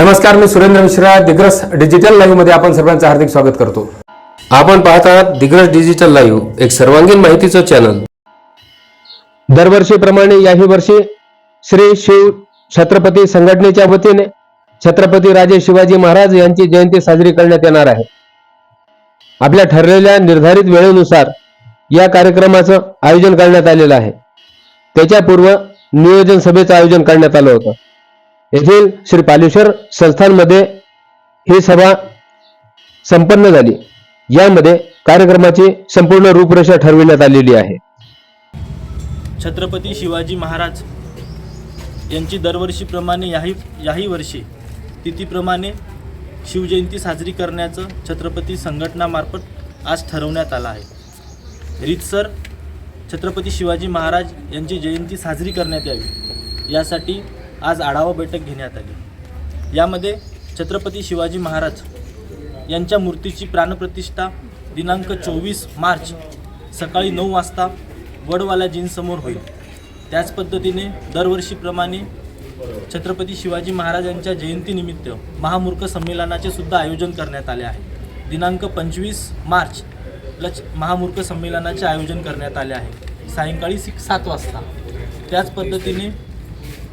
नमस्कार मी सुरेंद्र मिश्रा दिग्रस डिजिटल लाईव्हमध्ये आपण सर्वांचं हार्दिक स्वागत करतो. आपण पाहत आहात दिग्रस डिजिटल लाईव्ह एक सर्वांगीण माहितीचं चॅनल दरवर्षीप्रमाणे याही वर्षी श्री शिव छत्रपती संघटनेच्या वतीने छत्रपती राजे शिवाजी महाराज यांची जयंती साजरी करण्यात येणार आहे. आपल्या ठरलेल्या निर्धारित वेळेनुसार या कार्यक्रमाचं आयोजन करण्यात आलेलं आहे. त्याच्या पूर्व नियोजन सभेचं आयोजन करण्यात आलं होतं. येथील श्री पालेश्वर संस्थानमध्ये ही सभा संपन्न झाली. यामध्ये कार्यक्रमाची संपूर्ण रूपरेषा ठरविण्यात आलेली आहे. छत्रपती शिवाजी महाराज यांची दरवर्षीप्रमाणे याही याही वर्षी तिथीप्रमाणे शिवजयंती साजरी करण्याचं छत्रपती संघटनामार्फत आज ठरवण्यात आलं आहे. रीतसर छत्रपती शिवाजी महाराज यांची जयंती साजरी करण्यात यावी. यासाठी आज आढावा बैठक घेण्यात आली. यामध्ये छत्रपती शिवाजी महाराज यांच्या मूर्तीची प्राणप्रतिष्ठा दिनांक चोवीस मार्च सकाळी नऊ वाजता वडवाला जीनसमोर होईल. त्याच पद्धतीने दरवर्षीप्रमाणे छत्रपती शिवाजी महाराजांच्या जयंतीनिमित्त महामूर्ख संमेलनाचे सुद्धा आयोजन करण्यात आले आहे. दिनांक पंचवीस मार्च लच महामूर्ख संमेलनाचे आयोजन करण्यात आले आहे. सायंकाळी सिक्स सात वाजता. त्याच पद्धतीने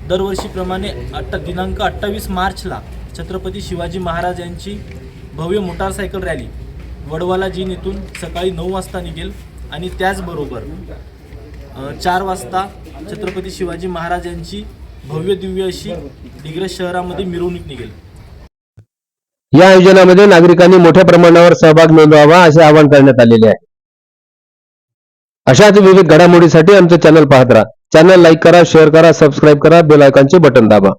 दरवर्षीप्रमाणे अठ्ठा दिनांक अठ्ठावीस मार्चला छत्रपती शिवाजी महाराज यांची भव्य मोटारसायकल रॅली वडवाला जीन इथून सकाळी नऊ वाजता निघेल आणि त्याचबरोबर चार वाजता छत्रपती शिवाजी महाराज यांची भव्य दिव्य अशी दिग्रज शहरामध्ये मिरवणूक निघेल. या आयोजनामध्ये नागरिकांनी मोठ्या प्रमाणावर सहभाग नोंदवावा असे आवाहन करण्यात आलेले आहे. अशाच विविध घडामोडीसाठी आमचं चॅनल पाहत राहा. चॅनल लाईक करा शेअर करा सबस्क्राईब करा बेल आयकॉनचे बटन दाबा.